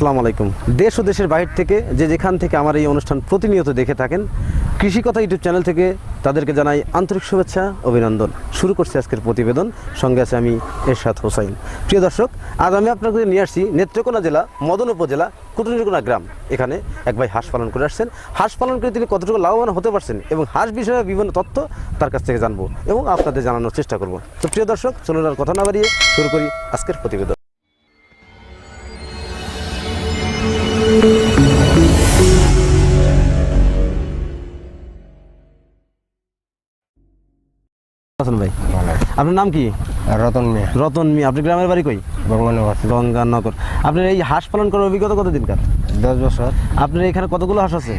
আসসালামু আলাইকুম। দেশ ও দেশের বাইরে থেকে যে যেখান থেকে আমার এই অনুষ্ঠান প্রতিনিয়ত দেখে থাকেন কৃষি কথা ইউটিউব চ্যানেল থেকে তাদেরকে জানাই আন্তরিক শুভেচ্ছা, অভিনন্দন। শুরু করছি আজকের প্রতিবেদন। সঙ্গে আছে আমি এরশাদ হোসাইন। প্রিয় দর্শক, আজ আমি আপনাদের নিয়ে আসছি নেত্রকোনা জেলা, মদন উপজেলা কুটুরিকোনা গ্রাম। এখানে এক ভাই হাঁস পালন করে আসছেন। হাঁস পালন করে তিনি কতটুকু লাভবান হতে পারছেন এবং হাঁস বিষয়ে বিভিন্ন তথ্য তার কাছ থেকে জানব এবং আপনাদের জানানোর চেষ্টা করব। তো প্রিয় দর্শক, চলুন আর কথা না বাড়িয়ে শুরু করি আজকের প্রতিবেদন। হাসান ভাই। আপনার নাম কি? রতন মিয়া। রতন মি আপনি গ্রামের বাড়ি কই? বঙ্গনগর গঙ্গানগর। আপনার এই হাঁস পালন করার অভিজ্ঞতা কতদিন কার দশ বছর। আপনার এখানে কতগুলো হাঁস আছে?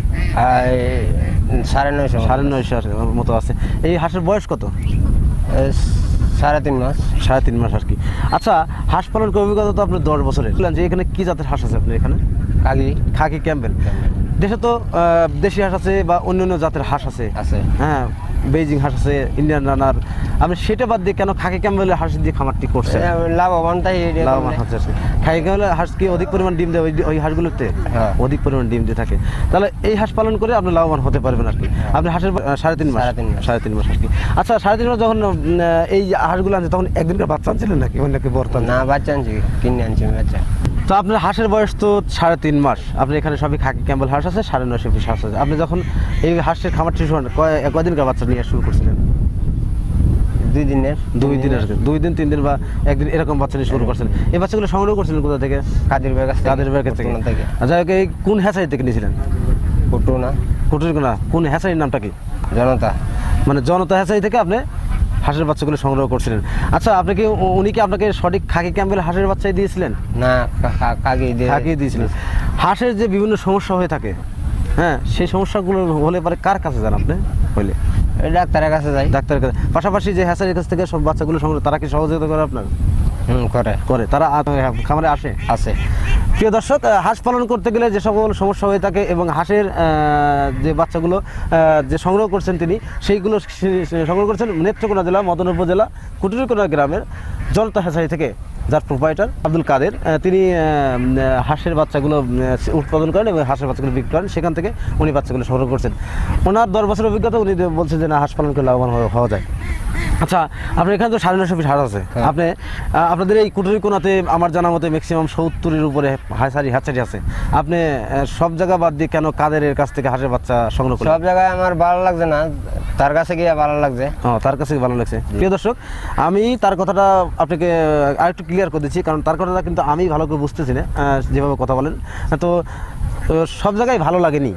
সাড়ে নয়শো সাড়ে নয়শো মতো আছে। এই হাঁসের বয়স কত? সাড়ে তিন মাস। সাড়ে তিন মাস আর কি। আচ্ছা হাঁস পালন করার অভিজ্ঞতা তো আপনার দশ বছরের। বললেন যে এখানে কি জাতের হাঁস আছে আপনার এখানে? কাকি খাকি ক্যাম্পেল। দেশে তো আহ, দেশি হাঁস আছে বা অন্য অন্য জাতের হাঁস আছে। আছে। হ্যাঁ বেজিং হাঁস আছে ইন্ডিয়ান রানার। আপনি সেটা বাদ দিয়ে কেন খাকি ক্যাম্পেলের হাঁস দিয়ে খামারটি করছে লাভবান তাই লাভবান। হাঁস আছে। খাকি ক্যাম্পেলের হাঁস কি অধিক পরিমাণ ডিম দেয় ওই- হাঁসগুলোতে? হ্যাঁ। অধিক পরিমাণ ডিম দিয়ে থাকে। তাহলে এই হাঁস পালন করে আপনি লাভবান হতে পারবেন আর কি। আপনি হাঁসের সাড়ে তিন মাস? সাড়ে তিন মাস। সাড়ে তিন মাস আর কি। আচ্ছা সাড়ে তিন মাস যখন এই হাঁসগুলো আনছে তখন একদিনকার বাচ্চা আনছিলেন নাকি? ওই নাকি বর্তমান না বাচ্চা আনছি কিনে আনছি বাচ্চা। তো আপনার হাঁসের বয়স তো সাড়ে তিন মাস। আপনি এখানে সবই খাকি ক্যাম্পেল হাঁস আছে সাড়ে নয়শো পিস হাঁস আছে। আপনি যখন এই হাঁসের খামার শুরু করেন কয় কয়দিনকার বাচ্চা নিয়ে শুরু করছিলেন? দুই দিনের। দুই দিন কি। দুই দিন তিন দিন বা একদিন এরকম বাচ্চা নিয়ে শুরু করছেন এই বাচ্চাগুলো সংগ্রহ করছিলেন কোথা থেকে? কাদের আছে তাদের ব্যাগ থেকে। পুতুনা থেকে। আচ্ছা এই কোন হ্যাচারি থেকে নিয়েছিলেন? কুটু না। কোন হ্যাচারির নামটা কি? জনতা। মানে জনতা হ্যাচারি থেকে আপনি হাঁসের বাচ্চাগুলো সংগ্রহ করছিলেন। আচ্ছা আপনি কি উনি কি আপনাকে সঠিক খাকি ক্যাম্পেল হাঁসের বাচ্চাই দিয়েছিলেন? না কা- কা- দিয়ে থাকিয়ে দিয়েছিলেন। হাঁসের যে বিভিন্ন সমস্যা হয়ে থাকে হ্যাঁ সেই সমস্যাগুলো হলে পরে কার কাছে যান আপনি হইলে? ডাক্তারের কাছে যাই। ডাক্তারের কাছে। পাশাপাশি যে হ্যাচারির কাছ থেকে সব বাচ্চাগুলো সংগ্রহ তারা কি সহযোগিতা করে আপনার? হুম করে। করে। তারা খামারে আসে? আছে প্রিয় দর্শক হাঁস পালন করতে গেলে যে সকল সমস্যা হয়ে থাকে এবং হাঁসের যে বাচ্চাগুলো যে সংগ্রহ করছেন তিনি, সেইগুলো সংগ্রহ করছেন নেত্রকোনা জেলা মদন উপজেলা, কুটুরিকোনা গ্রামের জনতা হ্যাচারি থেকে যার প্রোপাইটার আব্দুল কাদের তিনি হাঁসের বাচ্চাগুলো উৎপাদন করেন এবং হাঁসের বাচ্চাগুলো বিক্রি করেন। সেখান থেকে উনি বাচ্চাগুলো সংগ্রহ করছেন। ওনার দশ বছর অভিজ্ঞতা, উনি বলছেন যে না, হাঁস পালন করে লাভবান হওয়া যায়। আচ্ছা আপনার এখানে তো সাড়ে নশো পিস হাঁস আছে। হ্যাঁ। আপনি আপনাদের এই কুটুরি কোনাতে আমার জানা মতে ম্যাক্সিমাম সত্তরের উপরে হাঁসারি হাঁচারি আছে। আপনি সব জায়গা বাদ দিয়ে কেন কাদের কাছ থেকে হাঁসের বাচ্চা সংগ্রহ করেন সব জায়গায় আমার ভালো লাগছে না তার কাছে গিয়ে ভালো লাগছে। হ্যাঁ তার কাছে ভালো লাগছে। প্রিয় দর্শক আমি তার কথাটা আপনাকে আরেকটু ক্লিয়ার করে দিচ্ছি কারণ তার কথাটা কিন্তু আমি ভালো করে বুঝতেছি না যেভাবে কথা বলেন। তো সব জায়গায় ভালো লাগেনি।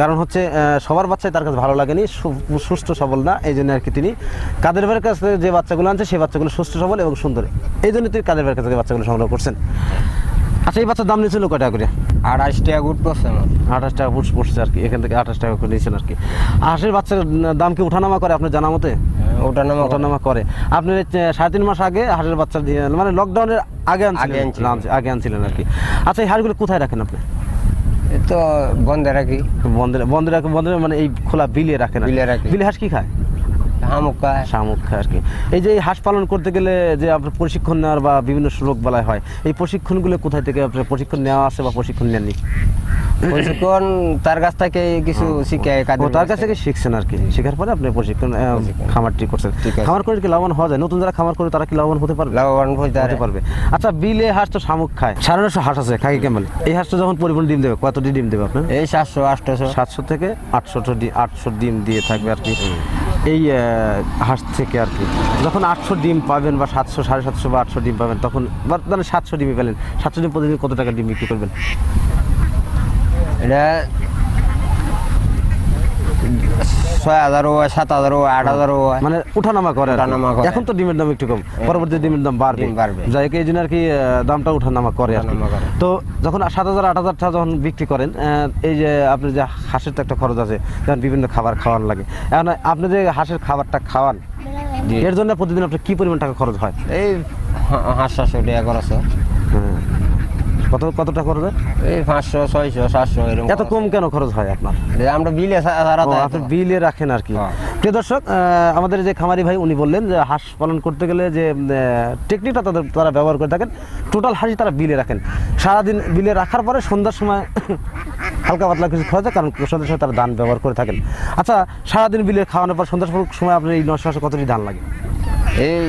কারণ হচ্ছে সবার বাচ্চাই তার কাছে ভালো লাগেনি সুস্থ সবল না এই জন্য আর কি তিনি কাদের ভাইয়ের কাছ থেকে যে বাচ্চাগুলো আনছে সেই বাচ্চাগুলো সুস্থ সবল এবং সুন্দর। এই জন্য তিনি কাদের ভাইয়ের কাছ থেকে বাচ্চাগুলো সংগ্রহ করছেন। আচ্ছা এই বাচ্চার দাম নিয়েছিল কয় টাকা করে? আড়াইশ টাকা গুট পড়ছে আঠাশ টাকা ফুট পড়ছে আর কি এখান থেকে আঠাশ টাকা করে নিয়েছেন আর কি। হাঁসের বাচ্চার দাম কি ওঠানামা করে আপনার জানা মতে? ওঠানামা ওঠানামা করে। আপনি সাড়ে তিন মাস আগে হাঁসের বাচ্চা দিয়ে মানে লকডাউনের আগে আনছিলেন? আগে আনছিলেন। আর কি। আচ্ছা এই হাঁসগুলো কোথায় রাখেন আপনি? তো বন্ধে রাখি। বন্ধে বন্ধে রাখে বন্ধে মানে এই খোলা বিলে রাখে না? বিলে রাখে। বিলে হাঁস কি খায়? শামুক খায় আর কি। এই যে হাঁস পালন করতে গেলে যে আপনার প্রশিক্ষণ নেওয়ার বা বিভিন্ন রোগ বালাই হয় এই প্রশিক্ষণগুলো কোথায় থেকে আপনার প্রশিক্ষণ নেওয়া আছে বা প্রশিক্ষণ নেননি? প্রশিক্ষণ তার কাছ থেকে কিছু শিখে তার কাছ থেকে। শিখছেন আর কি। শেখার পরে আপনি প্রশিক্ষণ খামারটি করছেন। খামার করে কি লাভবান হওয়া যায়? নতুন যারা খামার করে তারা কি লাভবান হতে পারবে? লাভবান হতে পারবে। আচ্ছা বিলে হাঁস তো শামুক খায়। সাড়ে নশো হাঁস আছে খাকি কেমন? এই হাঁসটা যখন পরিপূর্ণ ডিম দেবে কতটি ডিম দেবে আপনার? এই সাতশো আটশোশো সাতশো থেকে আটশো ডিম আটশো ডিম দিয়ে থাকবে আর কি। এই হাঁস থেকে আর কি। যখন আটশো ডিম পাবেন বা সাতশো, সাড়ে সাতশো বা আটশো ডিম পাবেন, তখন বা মানে সাতশো ডিমই পেলেন। সাতশো ডিম প্রতিদিন কত টাকা ডিম বিক্রি করবেন? এটা ছয় হাজারও হয় সাত হাজারও হয় আট হাজারও হয়। মানে উঠানামা করে উঠানামা করে। এখন তো ডিমের দাম একটু কম পরবর্তী ডিমের দাম বাড়বে। বাড়বে। যাই এই জন্য আর কি দামটা উঠানামা করে। তো যখন সাত হাজার আট হাজার টাকা যখন বিক্রি করেন এই যে আপনি যে হাঁসের তো একটা খরচ আছে যেমন বিভিন্ন খাবার খাওয়ান লাগে। এখন আপনি যে হাঁসের খাবারটা খাওয়ান এর জন্য প্রতিদিন আপনার কি পরিমাণ টাকা খরচ হয়? এই হাঁস টাকা খরচ হয়। হ্যাঁ। কত কত টাকা খরচ হয়? এই পাঁচশো ছয়শো সাতশো এরকম এত কম কেন খরচ হয় আপনার? আমরা বিলে আপনি বিলে রাখেন আর কি। হ্যাঁ। প্রিয় দর্শক আমাদের যে খামারি ভাই উনি বললেন যে হাঁস পালন করতে গেলে যে টেকনিকটা তাদের তারা ব্যবহার করে থাকেন। টোটাল হাঁসই তারা বিলে রাখেন। সারাদিন বিলে রাখার পরে সন্ধ্যার সময় হালকা পাতলা কিছু খাওয়া যায় কারণ সন্ধ্যার সময় তারা ধান ব্যবহার করে থাকেন। আচ্ছা সারাদিন বিলে খাওয়ানোর পর সন্ধ্যার সময় আপনার এই নশো হাঁসে কতটি ধান লাগে? এই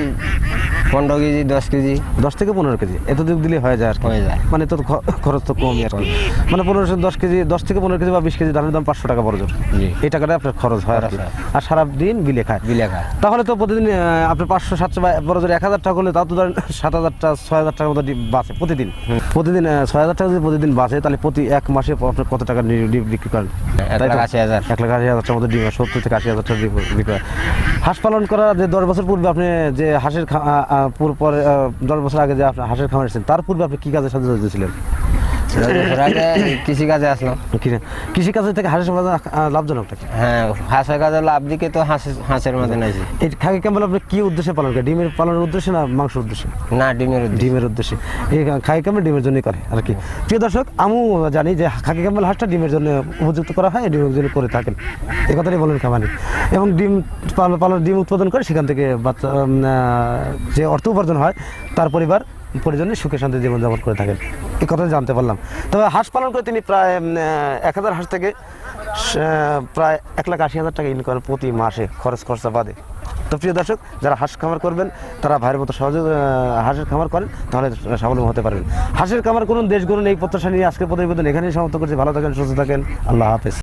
পনেরো কেজি দশ কেজি। দশ থেকে পনেরো কেজি। এত দিক দিলে হয়ে যায় আর হয়ে যায়। মানে তো খ- খরচ তো কমই আর কি। মানে পনেরোশো দশ কেজি দশ থেকে পনেরো কেজি বা বিশ কেজি ধানের দাম পাঁচশো টাকা বড় এই টাকাটা আপনার খরচ হয় আর সারা দিন বিলে খায়। বিলে খায়। তাহলে তো প্রতিদিন আপনার পাঁচশো সাতশো বা বড় জোর এক হাজার টাকা করলে তাও তো ধরেন সাত হাজার টাকা ছয় হাজার টাকার মতো বাঁচে প্রতিদিন। প্রতিদিন ছয় হাজার টাকা যদি প্রতিদিন বাঁচে তাহলে প্রতি এক মাসে আপনার কত টাকা বিক্রি করেন? এক লাখ আশি হাজার। এক লাখ আশি হাজার টাকার মতো ডিম সত্তর থেকে আশি হাজার টাকা বিক্রি হয় হাঁস পালন করা যে দশ বছর পূর্বে আপনি যে হাঁসের পুর- দশ বছর আগে যে আপনি হাঁসের খামার এসেছেন তার পূর্বে আপনি কী কাজের সাথে জড়িত ছিলেন? বছর আগে কৃষি আসলাম কি- থেকে হাঁসের বাজার আহ, লাভজনকটা কি হ্যাঁ হাঁসের কাজে লাভ দিকে তো হাঁস হাঁসের মধ্যে নাইছি এই খাকি ক্যাম্বেল আপনি কি উদ্দেশ্যে পালন করেন? ডিমের পালনের উদ্দেশ্যে না মাংসের উদ্দেশ্যে? না ডিমের ডিমের উদ্দেশ্যে। এই খাকি ক্যাম্বেল ডিমের জন্যই করে আর কি। প্রিয় দর্শক আমিও জানি যে খাকি ক্যাম্বেল হাঁসটা ডিমের জন্য উপযুক্ত করা হয় ডিমের জন্য করে থাকেন। এ কথাটাই বলেন খামারি। এবং ডিম পালন পালন ডিম উৎপাদন করে সেখান থেকে বাচ্চা যে অর্থ উপার্জন হয় তার পরিবার পরিজনে সুখে শান্তি জীবনযাপন করে থাকেন। এই কথা জানতে পারলাম। তবে হাঁস পালন করে তিনি প্রায় এক হাজার হাঁস থেকে প্রায় এক লাখ আশি হাজার টাকা ইনকাম প্রতি মাসে খরচ খরচা বাদে। তো প্রিয় দর্শক, যারা হাঁস খামার করবেন, তারা ভাইয়ের মতো সহজে হাঁসের খামার করেন, তাহলে স্বাবলম্বী হতে পারবেন। হাঁসের খামার করুন দেশ করুন এই প্রত্যাশা নিয়ে আজকের প্রতিবেদন এখানেই সমাপ্ত করছি। ভালো থাকেন, সুস্থ থাকেন, আল্লাহ হাফেজ।